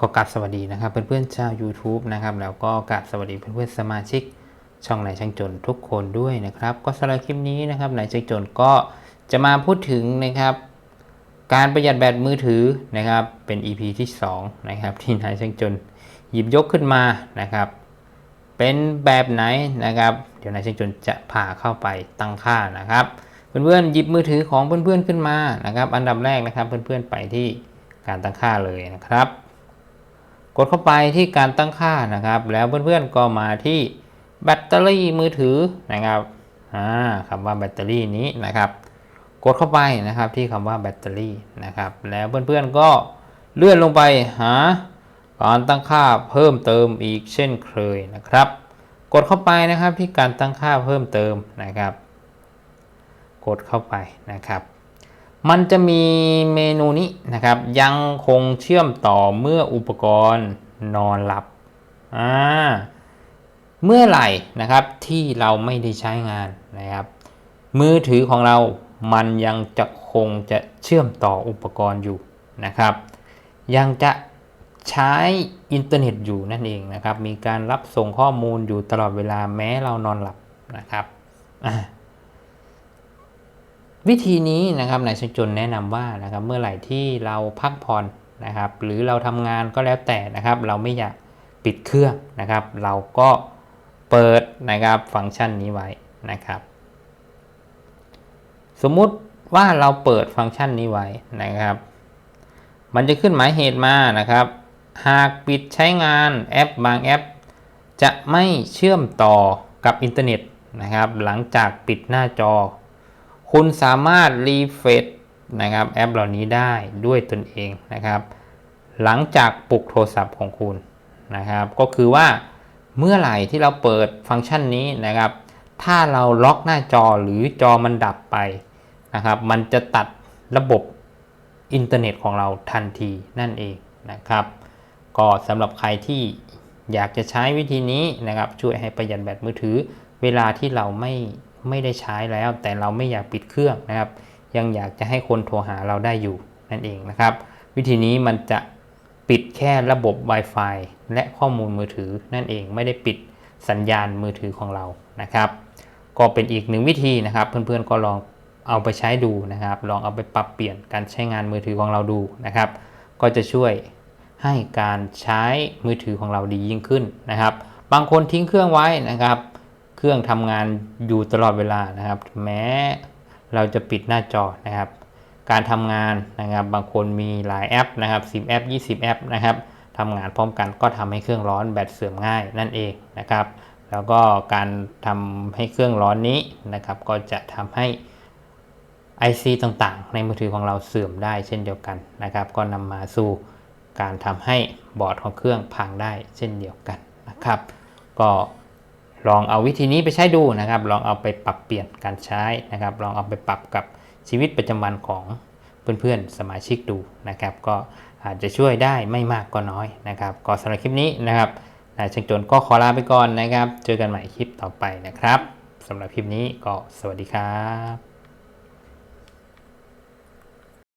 ก็กราบสวัสดีนะครับ เพื่อนๆชาว YouTube นะครับแล้วก็กราบสวัสดีเพื่อนๆสมาชิก ช่องนายช่างจนทุกคนด้วยนะครับ ก็สำหรับคลิปนี้นะครับนายช่างจนก็จะมาพูดถึงนะครับ การประหยัดแบตมือถือนะครับ เป็น EP ที่2นะครับที่นายช่างจนหยิบยกขึ้นมานะครับ เป็นแบบไหนนะครับ เดี๋ยวนายช่างจนจะพาเข้าไปตั้งค่านะครับ เพื่อนๆหยิบมือถือของเพื่อนๆขึ้นมานะครับ อันดับแรกนะครับ เพื่อนๆไปที่การตั้งค่าเลยนะครับ กดเข้าไปที่การตั้งค่านะครับ แล้วเพื่อนๆก็มาที่แบตเตอรี่มือถือนะครับอ่าคำว่าแบตเตอรี่นี้นะครับ กดเข้าไปนะครับที่คำว่าแบตเตอรี่นะครับ แล้วเพื่อนๆก็เลื่อนลงไปหาการตั้งค่าเพิ่มเติมอีกเช่นเคยนะครับ กดเข้าไปนะครับที่การตั้งค่าเพิ่มเติมนะครับ กดเข้าไปนะครับ มันจะมีเมนูนี้นะครับ ยังคงเชื่อมต่อเมื่ออุปกรณ์นอนหลับอ่าเมื่อไหร่นะครับที่เราไม่ได้ใช้งานนะครับ มือถือของเรามันยังจะคงจะเชื่อมต่ออุปกรณ์อยู่นะครับ ยังจะใช้อินเทอร์เน็ตอยู่นั่นเองนะครับ มีการรับส่งข้อมูลอยู่ตลอดเวลาแม้เรานอนหลับนะครับอ่า วิธีนี้นะครับนายช่างจนแนะนำว่านะครับเมื่อไหร่ที่เราพักผ่อนนะครับ หรือเราทำงานก็แล้วแต่นะครับ เราไม่อยากปิดเครื่องนะครับ เราก็เปิดนะครับฟังก์ชันนี้ไว้นะครับ สมมุติว่าเราเปิดฟังก์ชันนี้ไว้นะครับ มันจะขึ้นหมายเหตุมานะครับ หากปิดใช้งานแอปบางแอป จะไม่เชื่อมต่อกับอินเทอร์เน็ตนะครับ หลังจากปิดหน้าจอ คุณสามารถรีเฟรชนะครับแอปเหล่านี้ได้ด้วยตนเองนะครับ หลังจากปลุกโทรศัพท์ของคุณนะครับ ก็คือว่าเมื่อไหร่ที่เราเปิดฟังก์ชันนี้นะครับ ถ้าเราล็อกหน้าจอหรือจอมันดับไปนะครับ มันจะตัดระบบอินเทอร์เน็ตของเราทันทีนั่นเองนะครับ ก็สำหรับใครที่อยากจะใช้วิธีนี้นะครับ ช่วยให้ประหยัดแบตมือถือ เวลาที่เราไม่ ไม่ได้ใช้แล้ว แต่เราไม่อยากปิดเครื่องนะครับ ยังอยากจะให้คนโทรหาเราได้อยู่นั่นเองนะครับ วิธีนี้มันจะปิดแค่ระบบ Wi-Fi และข้อมูลมือถือนั่นเองไม่ได้ปิดสัญญาณมือถือของเรานะครับ ก็เป็นอีกหนึ่งวิธีนะครับ เพื่อนๆก็ลองเอาไปใช้ดูนะครับ ลองเอาไปปรับเปลี่ยนการใช้งานมือถือของเราดูนะครับ ก็จะช่วยให้การใช้มือถือของเราดียิ่งขึ้นนะครับ บางคนทิ้งเครื่องไว้นะครับ เครื่องทำงานอยู่ตลอดเวลานะครับ แม้เราจะปิดหน้าจอนะครับ การทำงานนะครับบางคนมีหลายแอปนะครับ10แอป20 แอปนะครับทำงานพร้อมกันก็ทำให้เครื่องร้อนแบตเสื่อมง่ายนั่นเองนะครับ แล้วก็การทำให้เครื่องร้อนนี้นะครับ ก็จะทำให้ IC ต่างๆ ในมือถือของเราเสื่อมได้เช่นเดียวกันนะครับ ก็นำมาสู่การทำให้บอร์ดของเครื่องพังได้เช่นเดียวกันนะครับ ก็ ลองเอาวิธีนี้ไปใช้ดูนะครับ ลองเอาไปปรับเปลี่ยนการใช้นะครับ ลองเอาไปปรับกับชีวิตประจำวันของเพื่อนๆสมาชิกดูนะครับ ก็อาจจะช่วยได้ไม่มากก็น้อยนะครับ ก็สำหรับคลิปนี้นะครับนายชิงจนก็ขอลาไปก่อนนะครับ เจอกันใหม่คลิปต่อไปนะครับสำหรับคลิปนี้ก็สวัสดีครับ